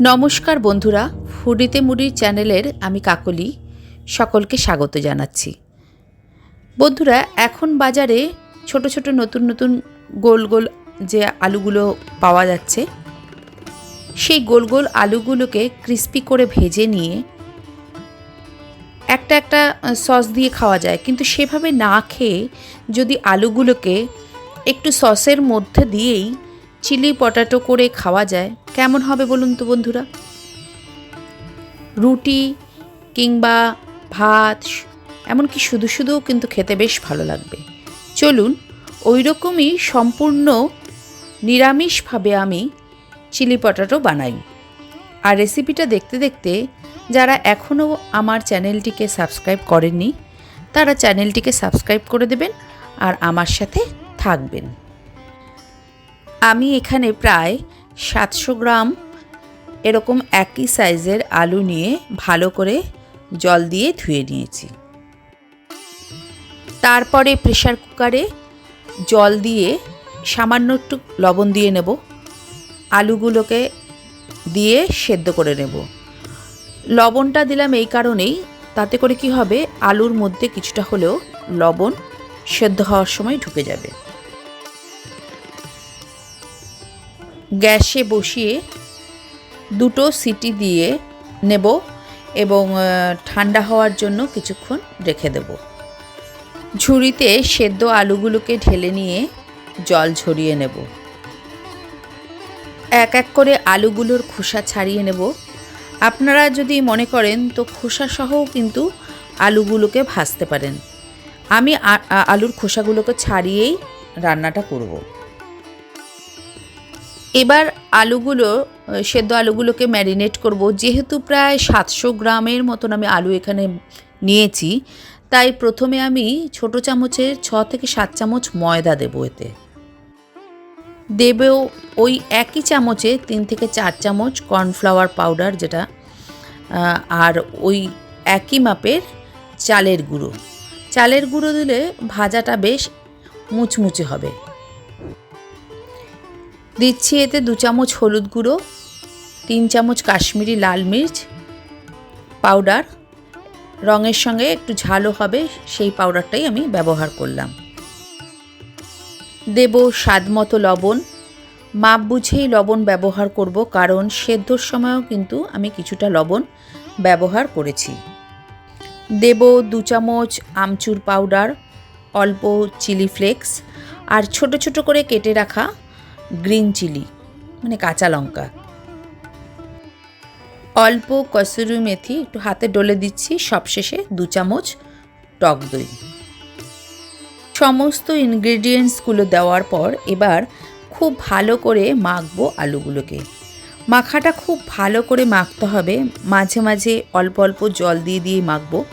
নমস্কার বন্ধুরা ফুডিতে মুড়ির চ্যানেলের আমি কাকলি, সকলকে স্বাগত জানাচ্ছি। বন্ধুরা, এখন বাজারে ছোট ছোট নতুন নতুন গোল গোল যে আলুগুলো পাওয়া যাচ্ছে, সেই গোল গোল আলুগুলোকে ক্রিস্পি করে ভেজে নিয়ে একটা একটা সস দিয়ে খাওয়া যায়। কিন্তু সেভাবে না খেয়ে যদি আলুগুলোকে একটু সসের মধ্যে দিয়েই চিলি পটাটো করে খাওয়া যায়। কেমন হবে বলুন তো বন্ধুরা? রুটি কিংবা ভাত, এমনকি শুধু শুধুও কিন্তু খেতে বেশ ভালো লাগবে। চলুন ওই রকমই সম্পূর্ণ নিরামিষভাবে আমি চিলি পটাটো বানাই। আর রেসিপিটা দেখতে দেখতে যারা এখনও আমার চ্যানেলটিকে সাবস্ক্রাইব করেননি, তারা চ্যানেলটিকে সাবস্ক্রাইব করে দেবেন আর আমার সাথে থাকবেন। আমি এখানে প্রায় সাতশো গ্রাম এরকম একই সাইজের আলু নিয়ে ভালো করে জল দিয়ে ধুয়ে নিয়েছি। তারপরে প্রেশার কুকারে জল দিয়ে সামান্য একটু লবণ দিয়ে নেব। আলুগুলোকে দিয়ে সেদ্ধ করে নেব। লবণটা দিলাম এই কারণেই তাতে করে কি হবে? আলুর মধ্যে কিছুটা হলেও লবণ সেদ্ধ হওয়ার সময় ঢুকে যাবে। গ্যাসে বসিয়ে দুটো সিটি দিয়ে নেব এবং ঠান্ডা হওয়ার জন্য কিছুক্ষণ রেখে দেব। ঝুড়িতে সেদ্ধ আলুগুলোকে ঢেলে নিয়ে জল ঝরিয়ে নেব। এক এক করে আলুগুলোর খোসা ছাড়িয়ে নেব। আপনারা যদি মনে করেন তো খোসা সহও কিন্তু আলুগুলোকে ভাজতে পারেন। আমি আলুর খোসাগুলোকে ছাড়িয়েই রান্নাটা করব। এবার আলুগুলো সেদ্ধ আলুগুলোকে ম্যারিনেট করব। যেহেতু প্রায় সাতশো গ্রামের মতন আমি আলু এখানে নিয়েছি, তাই প্রথমে আমি ছোট চামচের ছ থেকে সাত চামচ ময়দা দেবো এতে। দেবেও ওই একই চামচে তিন থেকে চার চামচ কর্নফ্লাওয়ার পাউডার যেটা আর ওই একই মাপের চালের গুঁড়ো। চালের গুঁড়ো দিলে ভাজাটা বেশ মুচমুচে হবে। দিচ্ছি এতে দু চামচ হলুদ গুঁড়ো, তিন চামচ কাশ্মীরি লাল মির্চ পাউডার রঙের সঙ্গে একটু ঝালও হবে, সেই পাউডারটাই আমি ব্যবহার করলাম। দেব স্বাদ মতো লবণ। মাপ বুঝেই লবণ ব্যবহার করব, কারণ সেদ্ধর সময়ও কিন্তু আমি কিছুটা লবণ ব্যবহার করেছি। দেব দু চামচ আমচুর পাউডার অল্প চিলি ফ্লেক্স আর ছোট ছোট করে কেটে রাখা গ্রিন চিলি মানে কাঁচা লঙ্কা। অল্প কসুরি মেথি একটু হাতে ডলে দিচ্ছি, সবশেষে দু চামচ টক দই। সমস্ত ইনগ্রেডিয়েন্টসগুলো দেওয়ার পর এবার খুব ভালো করে মাখবো আলুগুলোকে। মাখাটা খুব ভালো করে মাখতে হবে, মাঝে মাঝে অল্প অল্প জল দিয়ে দিয়ে মাখবো।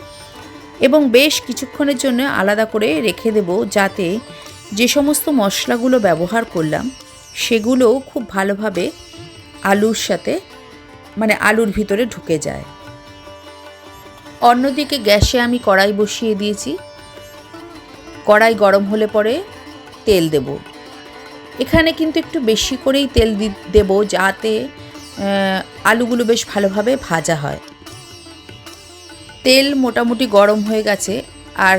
এবং বেশ কিছুক্ষণের জন্য আলাদা করে রেখে দেব যাতে যে সমস্ত মশলাগুলো ব্যবহার করলাম সেগুলোও খুব ভালোভাবে আলুর সাথে মানে আলুর ভিতরে ঢুকে যায়। অন্যদিকে গ্যাসে আমি কড়াই বসিয়ে দিয়েছি। কড়াই গরম হলে পরে তেল দেব। এখানে কিন্তু একটু বেশি করেই তেল দেব যাতে আলুগুলো বেশ ভালোভাবে ভাজা হয়। তেল মোটামুটি গরম হয়ে গেছে আর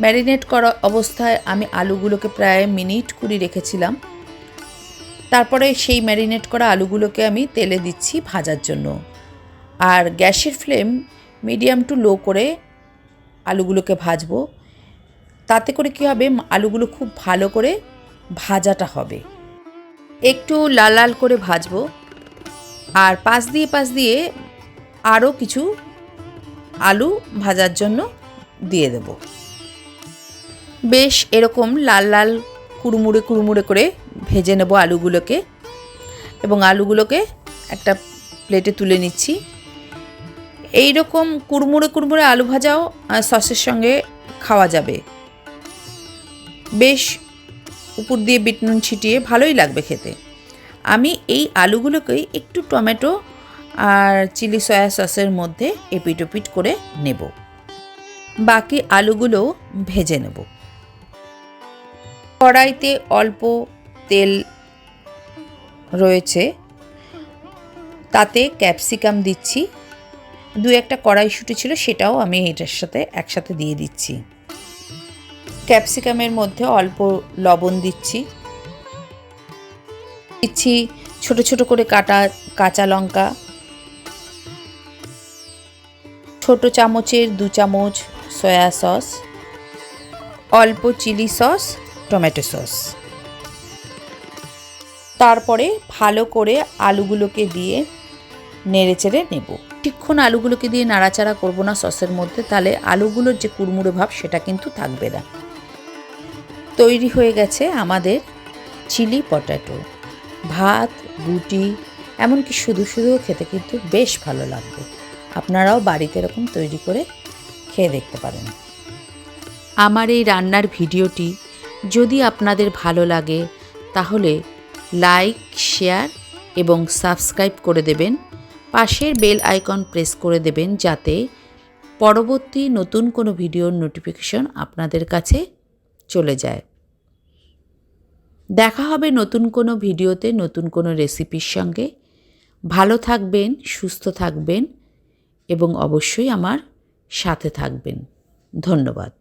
ম্যারিনেট করা অবস্থায় আমি আলুগুলোকে প্রায় মিনিট কুড়ি রেখেছিলাম। তারপরে সেই ম্যারিনেট করা আলুগুলোকে আমি তেলে দিচ্ছি ভাজার জন্য। আর গ্যাসের ফ্লেম মিডিয়াম টু লো করে আলুগুলোকে ভাজবো। তাতে করে কী হবে, আলুগুলো খুব ভালো করে ভাজাটা হবে। একটু লাল লাল করে ভাজবো। আর পাশ দিয়ে পাশ দিয়ে আরও কিছু আলু ভাজার জন্য দিয়ে দেব। বেশ এরকম লাল লাল কুড়মুড়ে কুড়মুড়ে করে ভেজে নেব আলুগুলোকে। এবং আলুগুলোকে একটা প্লেটে তুলে নিচ্ছি। এই রকম কুড়মুড়ে কুড়মুড়ে আলু ভাজাও সসের সঙ্গে খাওয়া যাবে। বেশ উপর দিয়ে বিট নুন ছিটিয়ে ভালোই লাগবে খেতে। আমি এই আলুগুলোকে একটু টমেটো আর চিলি সয়া সসের মধ্যে এপিট ওপিট করে নেব। বাকি আলুগুলো ভেজে নেব। কড়াইতে অল্প তেল রয়েছে। তাতে ক্যাপসিকাম দিচ্ছি। দু একটা কড়াইশুঁটি ছিল, সেটাও আমি এটার সাথে একসাথে দিয়ে দিচ্ছি। ক্যাপসিকামের মধ্যে অল্প লবণ দিচ্ছি। দিচ্ছি ছোট ছোট করে কাটা কাঁচা লঙ্কা। ছোট চামচের দু চামচ সয়া সস। অল্প চিলি সস, টমেটো সস। তারপরে ভালো করে আলুগুলোকে দিয়ে নেড়ে চেড়ে নেব। ঠিকক্ষণ আলুগুলোকে দিয়ে নাড়াচাড়া করব না সসের মধ্যে, তাহলে আলুগুলোর যে কুড়মুড়ো ভাব সেটা কিন্তু থাকবে না। তৈরি হয়ে গেছে আমাদের চিলি পটাটো। ভাত, রুটি, এমনকি শুধু শুধুও খেতে কিন্তু বেশ ভালো লাগবে। আপনারাও বাড়িতে এরকম তৈরি করে খেয়ে দেখতে পারেন। আমার এই রান্নার ভিডিওটি যদি আপনাদের ভালো লাগে, তাহলে লাইক, শেয়ার এবং সাবস্ক্রাইব করে দেবেন। পাশের বেল আইকন প্রেস করে দেবেন যাতে পরবর্তী নতুন কোনো ভিডিওর নোটিফিকেশন আপনাদের কাছে চলে যায়। দেখা হবে নতুন কোনো ভিডিওতে নতুন কোনো রেসিপির সঙ্গে। ভালো থাকবেন, সুস্থ থাকবেন এবং অবশ্যই আমার সাথে থাকবেন। ধন্যবাদ।